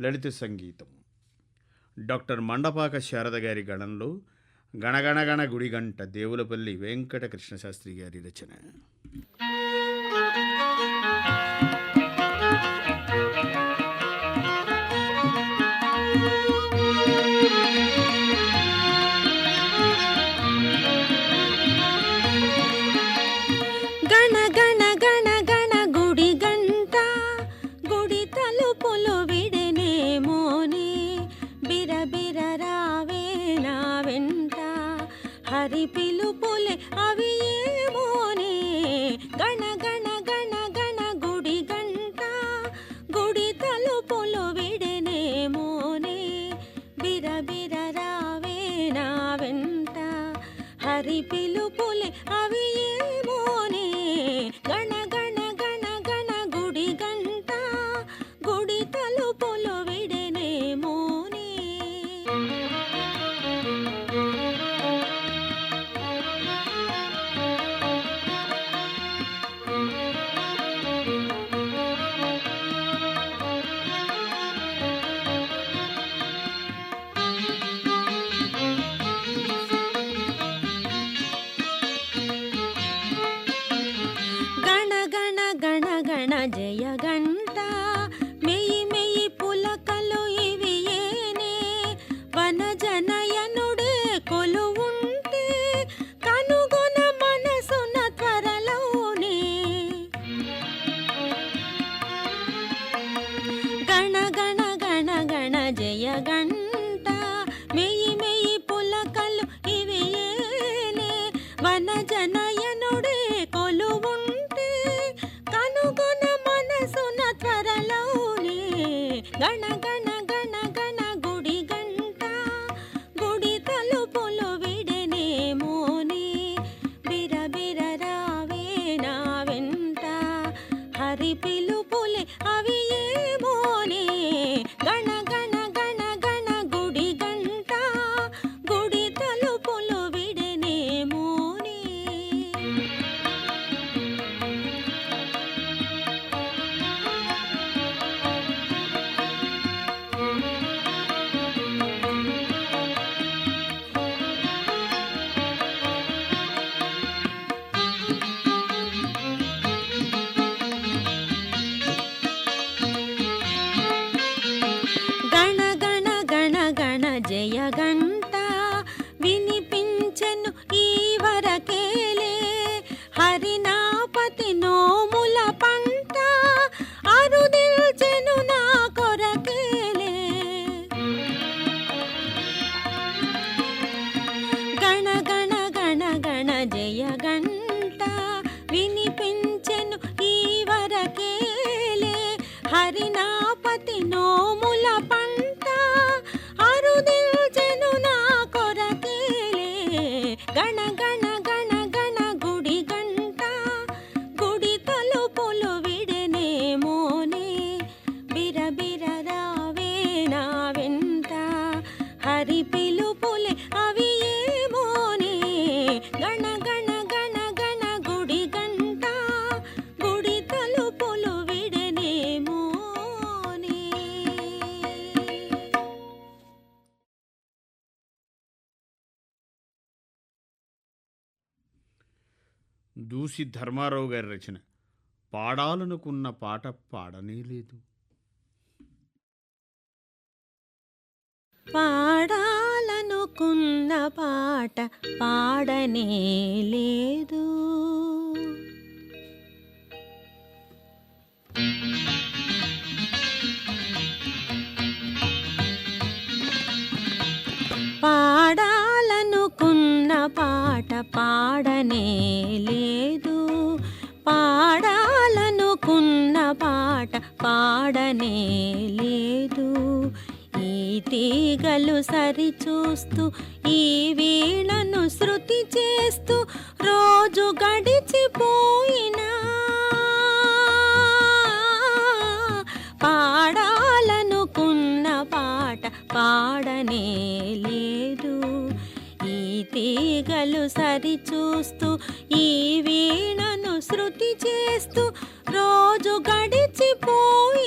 లలిత సంగీతం. డాక్టర్ మండపాక శారద గారి గణంలో గణగణగణ గుడిగంట దేవులపల్లి వెంకటకృష్ణ శాస్త్రి గారి రచన. వారి పిలుపులే అవి దూసి ధర్మారావు గారి రచన. పాడాలనుకున్న పాట పాడనేలేదు. పాడాలనుకున్న పాట పాడనే లేదు పాడాలనుకున్న పాట పాడనే లేదు పాట పాడనే లేదు. ఈ తీగలు సరిచూస్తూ ఈ వీణను శృతి చేస్తూ రోజు గడిచిపోయిన పాడాలనుకున్న పాట పాడనే లేదు. తీగలు సరిచూస్తూ ఈ వీణను శృతి చేస్తూ రోజు గడిచిపోయి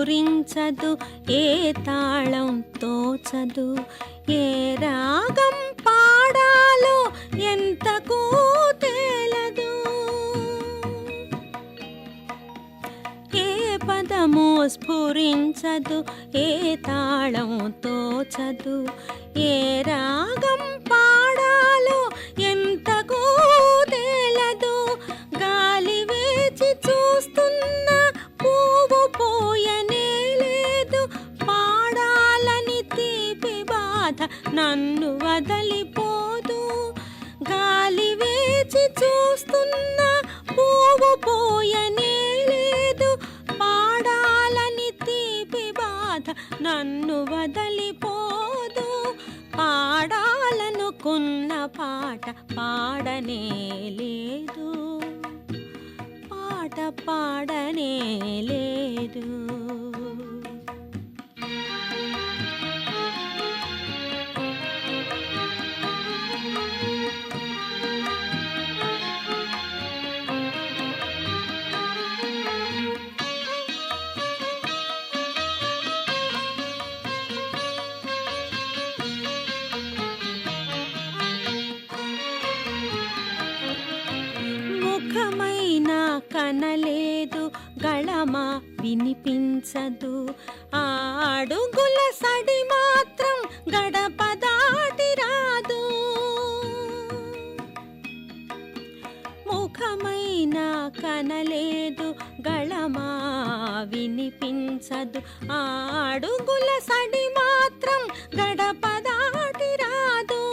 స్ఫురించదు ఏ తాళం తోచదు ఏ రాగం పాడాలో ఎంతకు తేలదు. ఏ పదము స్ఫురించదు ఏ తాళం తోచదు ఏ రాగం నన్ను వదలిపోదు. గాలి వేచి చూస్తున్న పువ్వు పోయనే లేదు. పాడాలని తీపి బాధ నన్ను వదలిపోదు. పాడాలనుకున్న పాట పాడనే లేదు. పాట పాడనే లేదు. కనలేదు గళమా వినిపించదు. ఆడుగుల సడి మాత్రం గడప దాటి రాదు. ముఖమైన కనలేదు గళమా వినిపించదు. ఆడుగుల సడి మాత్రం గడప దాటి రాదు.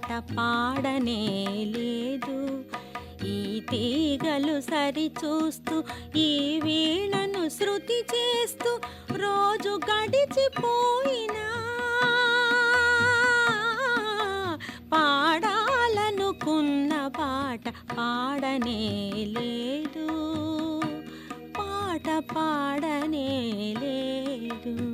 పాట పాడనే లేదు. ఈ తీగలు సరి చూస్తూ ఈ వీణను శృతి చేస్తూ రోజు గడిచిపోయినా. పాడాలనుకున్న పాట పాడనే లేదు. పాట పాడనే లేదు.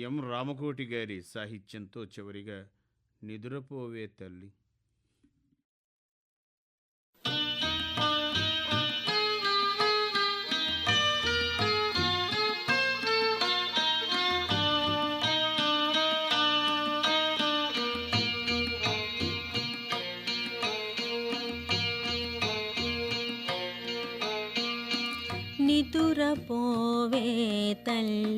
ఎం రామకోటి గారి సాహిత్యంతో చివరిగా నిదురపోవే తల్లి. నిదురపోవే తల్లి.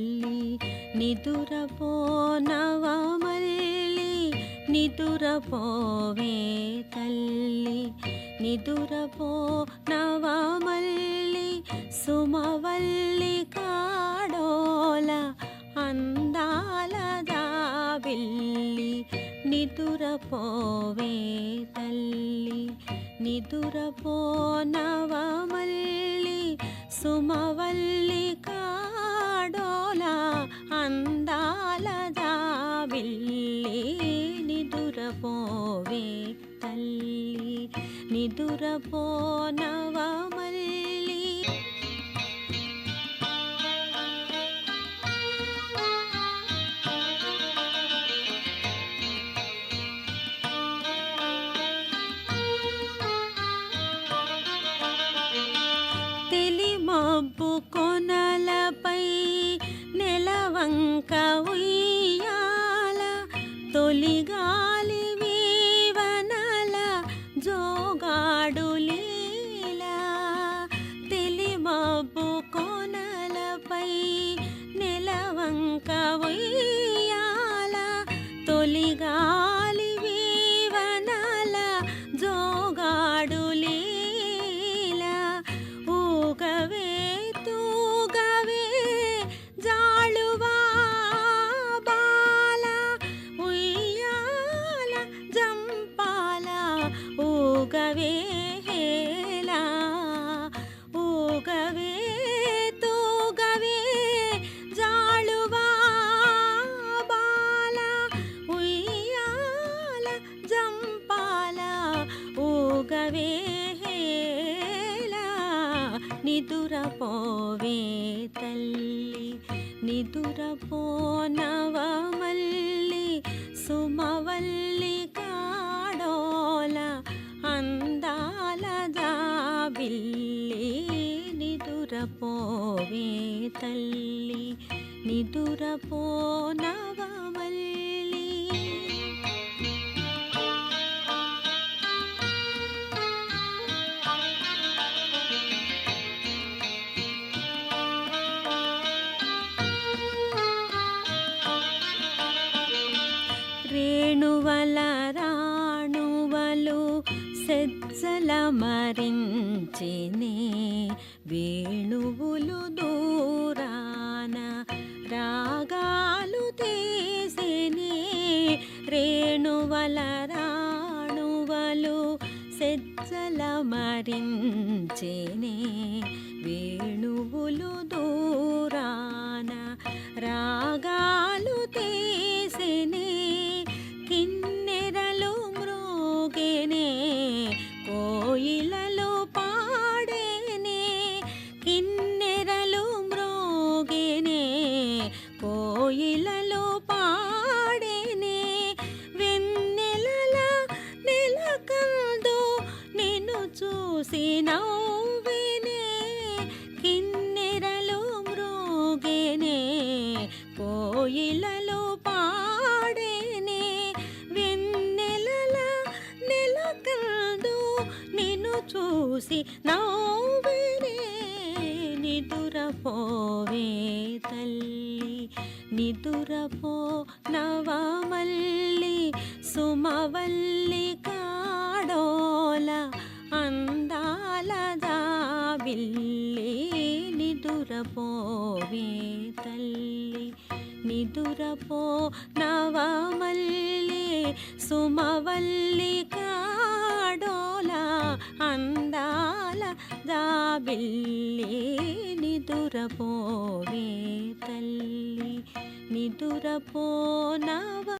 నిదురపోవే తల్లి నిదురపో తల్లి నిదురపోనవమ ఊగవే నిదురపోవే తల్లి నిదురపోనవమల్లి సుమవల్లి కాడోల అందాల దాబిల్లి నిదురపోవే తల్లి నిదురపోనా మరించినే చేసి నవ్వేనే నిదురపోవే తల్లి. నిదురపో నవమల్లి సుమవల్లి కాడోల అందాల జాబిల్లి. నిదురపోవే తల్లి. నిదురపో నవమల్లే సుమవల్లి కాడోల అందాల దాబిల్లే నిదురపోవే తల్లి. నిదురపో నవ